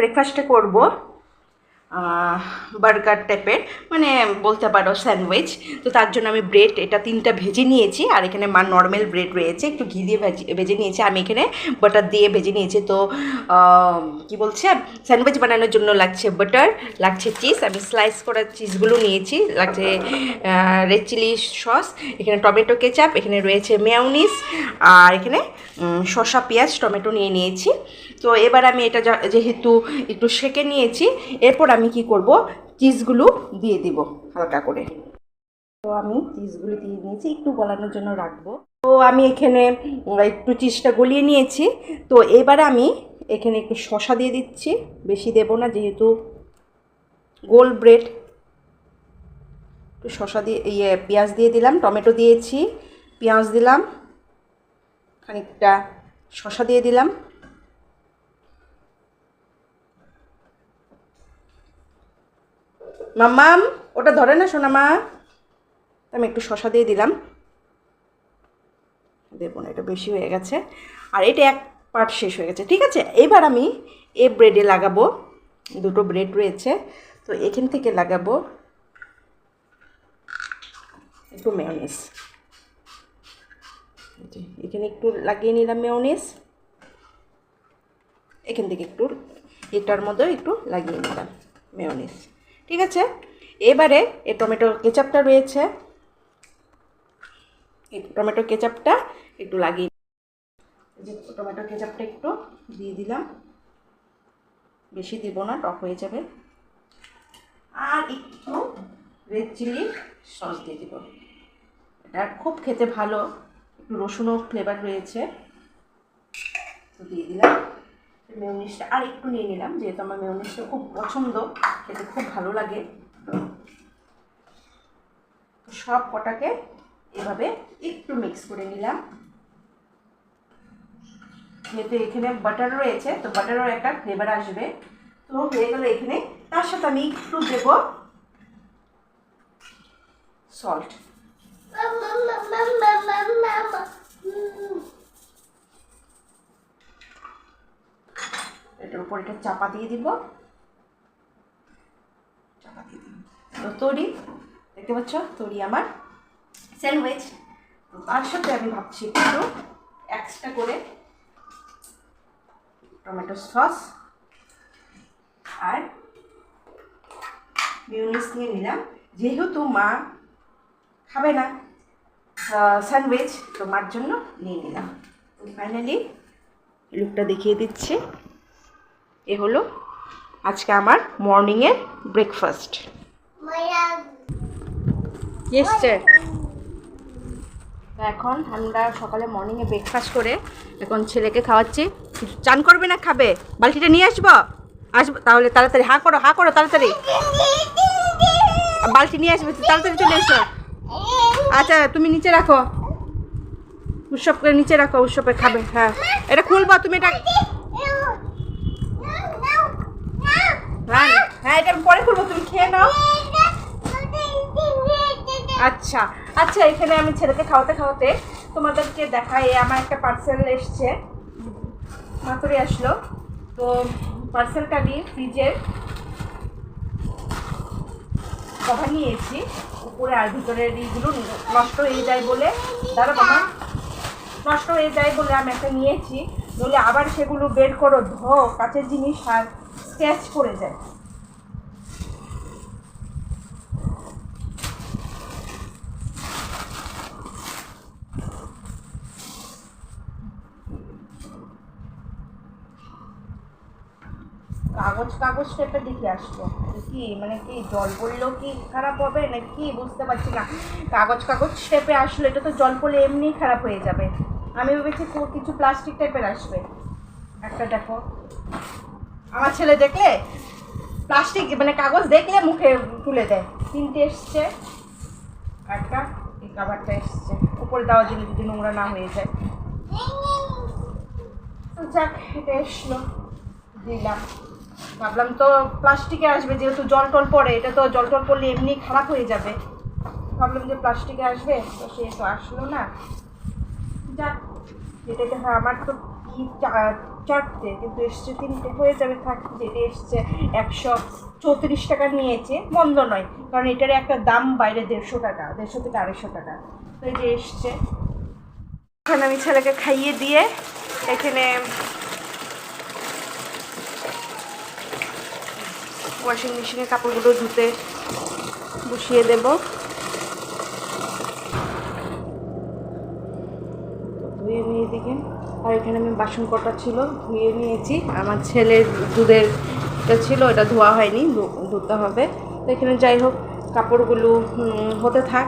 ব্রেকফাস্টে করব বার্গার টাইপের মানে বলতে পারো স্যান্ডউইচ তো তার জন্য আমি ব্রেড এটা তিনটা ভেজে নিয়েছি, আর এখানে মা নর্মাল ব্রেড রয়েছে, একটু ঘি দিয়ে ভেজে ভেজে নিয়েছি, আমি এখানে বাটার দিয়ে ভেজে নিয়েছি। তো কি বলছে? স্যান্ডউইচ বানানোর জন্য লাগছে বাটার লাগছে চিজ আমি স্লাইস করা চিজগুলো নিয়েছি, লাগছে রেড চিলি সস এখানে টমেটো কেচাপ এখানে রয়েছে মেয়নিস আর এখানে শসা, পেঁয়াজ, টমেটো নিয়ে নিয়েছি। তো এবার আমি এটা যেহেতু একটু সেকে নিয়েছি, এরপর আমি কি করব? চিজগুলো দিয়ে দিব হালকা করে। তো আমি চিজগুলো দিয়ে নিয়েছি, একটু গলানোর জন্য রাখব। তো আমি এখানে একটু চিজটা গলিয়ে নিয়েছি। তো এবার আমি এখানে একটু শসা দিয়ে দিচ্ছি। বেশি দেব না, যেহেতু গোল ব্রেড। একটু শসা দিয়ে ইয়ে পেঁয়াজ দিয়ে দিলাম, টমেটো দিয়েছি, পেঁয়াজ দিলাম, খানিকটা শসা দিয়ে দিলাম। মাম্মাম, ওটা ধরে না সোনা মা আমি একটু শশা দিয়ে দিলাম। দেবো না, এটা বেশি হয়ে গেছে। আর এটা এক পার্ট শেষ হয়ে গেছে, ঠিক আছে? এবার আমি এ ব্রেডে লাগাবো। দুটো ব্রেড রয়েছে, তো এখান থেকে লাগাবো একটু মেয়নিস এখানে একটু লাগিয়ে নিলাম মেয়নিস এখান থেকে একটু, এটার মধ্যে একটু লাগিয়ে নিলাম মেয়নিস ঠিক আছে? এবারে এ টমেটো কেচাপটা রয়েছে। এই টমেটো কেচাপটা একটু লাগিয়ে এই যে টমেটো কেচাপটা একটু দিয়ে দিলাম। বেশি দিব না, টক হয়ে যাবে। আর একটু রেড চিলি সস দিয়ে দিব। এটা খুব খেতে ভালো। একটু রসুনও ফ্লেভার রয়েছে। তো দিয়ে দিলাম। মেয়নিসটা আর একটু নিয়ে নিলাম যেহেতু আমার মেয়নিসটা খুব পছন্দ খেতে খুব ভালো লাগে সব কটাকে এভাবে একটু মিক্স করে নিলাম যেহেতু এখানে বাটার রয়েছে তো বাটারও একটা ফ্লেভার আসবে তো হয়ে গেল এখানে তার সাথে আমি একটু দেব সল্ট এটার উপর এটা চাপা দিয়ে দিব। চাপা দিয়ে দিব। তো তরি, দেখতে পাচ্ছ? তৈরি আমার। স্যান্ডউইচ। তো তার সাথে আমি ভাবছি একটু এক্সট্রা করে টমেটো সস আর মিউনিস নিয়ে নিলাম। যেহেতু মা খাবে না স্যান্ডউইচ, তো মার জন্য নিয়ে নিলাম। ফাইনালি লুকটা দেখিয়ে দিচ্ছি। এ হলো আজকে আমার মর্নিংয়ের ব্রেকফাস্ট এখন আমরা সকালে মর্নিংয়ে ব্রেকফাস্ট করে এখন ছেলেকে খাওয়াচ্ছি। চান করবে না খাবে? বালতিটা নিয়ে আসব? আসব? তাহলে তাড়াতাড়ি হা করো হা করো তাড়াতাড়ি। বালতি নিয়ে আসবে তাড়াতাড়ি চলে এসো। আচ্ছা তুমি নিচে রাখো। উৎসবকে নিচে রাখো উৎসবে খাবে হ্যাঁ। এটা খুলবো তুমি এটা হ্যাঁ এটা আমি পরে খুলবো তুমি খেয়ে নাও। আচ্ছা আচ্ছা এখানে আমি ছেলেকে খাওয়াতে খাওয়াতে তোমাদেরকে দেখাই আমার একটা পার্সেল এসছে। মাত্রই আসলো। তো পার্সেলটা নিয়ে ফ্রিজের কভার নিয়েছি। উপরে আর ভিতরের এইগুলো নষ্ট হয়ে যায় বলে দাঁড়া বাবা। নষ্ট হয়ে যায় বলে আমি একটা নিয়েছি। নইলে আবার সেগুলো বের করো, ধো, কাঁচের জিনিস আর স্ক্র্যাচ করে যায়। কাগজ টেপে দেখে আসব। কি মানে কি, জল পড়লেও কি খারাপ হবে? না কি, বুঝতে পারছি না। কাগজ কাগজ টেপে আসলো, এটা তো জল পড়লে এমনিই খারাপ হয়ে যাবে। আমি ভেবেছি কিছু প্লাস্টিক টাইপের আসবে। একটা দেখো। আমার ছেলে দেখলে প্লাস্টিক মানে কাগজ দেখলে মুখে তুলে দেয়। তিনটে এসছে। একটা এই কাবারটা এসছে। উপরে দেওয়ার জন্য যদি নোংরা না হয়ে যায়। যাক, এটা এসলো। দিলাম। ভাবলাম তো প্লাস্টিকে আসবে, যেহেতু জল টল পড়ে, এটা তো জল টল পড়লে এমনি খারাপ হয়ে যাবে। ভাবলাম যে প্লাস্টিকে আসবে, তো সে তো আসলো না। যাক যেটা আমার তো কি চারটে, কিন্তু এসছে তিনটে। হয়ে যাবে, থাক যেটা এসছে একশো চৌত্রিশ টাকা নিয়েছে, মন্দ নয়, কারণ এটার একটা দাম বাইরে দেড়শো টাকা, দেড়শো থেকে আড়াইশো টাকা। তো এই যে এসছে। এখন আমি ছেলেকে খাইয়ে দিয়ে এখানে ওয়াশিং মেশিনে কাপড়গুলো ধুতে বসিয়ে দেব। ধুয়ে নিয়ে দিকে আর এখানে আমি বাসন কটা ছিল, ধুয়ে নিয়েছি। আমার ছেলের দুধের এটা ছিল, এটা ধোয়া হয়নি ধুতে হবে। তো এখানে যাই হোক, কাপড়গুলো হতে থাক।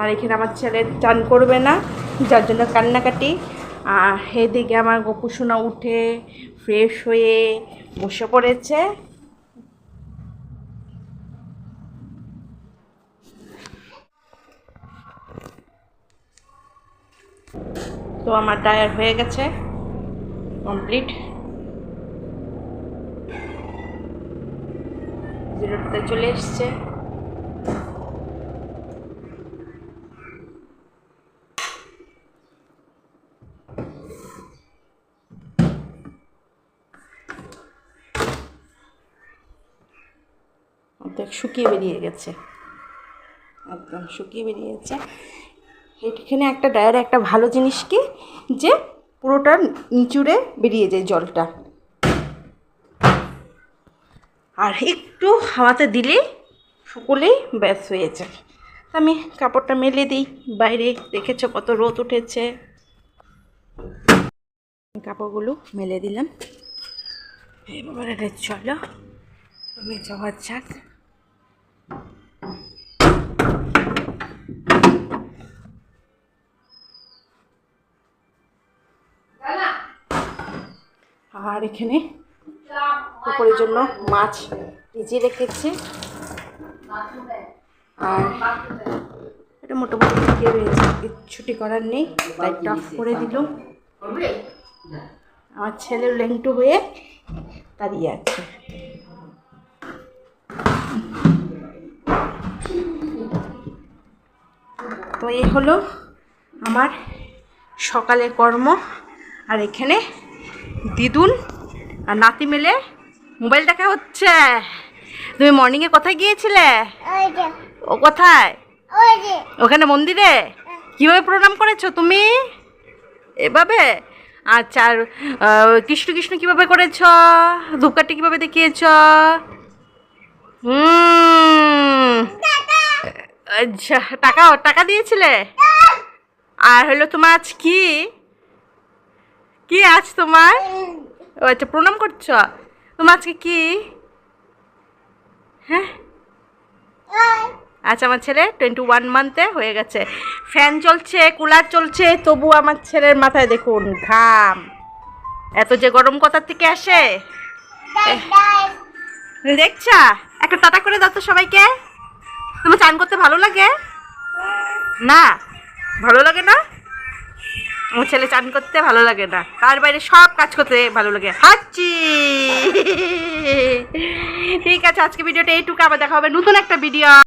আর এখানে আমার ছেলে চান করবে না, যার জন্য কান্নাকাটি। আর এদিকে আমার গোপুসোনা উঠে ফ্রেশ হয়ে বসে পড়েছে। তো আমার ডায়ার হয়ে গেছে। কমপ্লিট। জিরোটাতে চলে এসছে। শুকিয়ে বেরিয়ে গেছে। একদম শুকিয়ে বেরিয়েছে এখানে একটা ডায়ারে, একটা ভালো জিনিস কি যে পুরোটা নিচুড়ে বেরিয়ে যায় জলটা। আর একটু হাওয়াতে দিলেই সকলেই ব্যাস হয়ে যায়। আমি কাপড়টা মেলে দিই। বাইরে দেখেছ কত রোদ উঠেছে। কাপড়গুলো মেলে দিলাম। এবার চলো আমি যাওয়া যাক। আর এখানে উপরের জন্য মাছ ভিজিয়ে রেখেছি। আর এটা মোটামুটি ঠিকই রয়েছে ছুটি করার নেই লাইটটা অফ করে দিলাম আমার ছেলের লেংটু হয়ে দাঁড়িয়ে আছে। তো এই হলো আমার সকালের কর্ম, আর এখানে দিদুন আর নাতি মেলে মোবাইল দেখা হচ্ছে। তুমি মর্নিংয়ে কোথায় গিয়েছিলে? ও কোথায়? ওখানে মন্দিরে? কীভাবে প্রণাম করেছ তুমি? এভাবে? আচ্ছা আর কৃষ্ণ কৃষ্ণ কীভাবে করেছ? ধূপকাঠি কীভাবে দেখিয়েছ? আচ্ছা টাকা টাকা দিয়েছিলে? আর হলো তোমার আজ কি? কি আজ তোমার? ও আচ্ছা প্রণাম করছ? তোমার আজকে কি? হ্যাঁ? আচ্ছা আমার ছেলে টোয়েন্টি ওয়ান মান্থে হয়ে গেছে। ফ্যান চলছে, কুলার চলছে, তবু আমার ছেলের মাথায় দেখুন, ঘাম। এত যে গরম কথার থেকে আসে? দেখছা? একটা টাটা করে দাও তো সবাইকে। তোমার চান করতে ভালো লাগে? না? ভালো লাগে না? আমার ছেলে চান করতে ভালো লাগে না। তার বাইরে সব কাজ করতে ভালো লাগে। হাচ্ছি। ঠিক আছে, আজকে ভিডিওটা এইটুকু। আবার দেখা হবে নতুন একটা ভিডিও।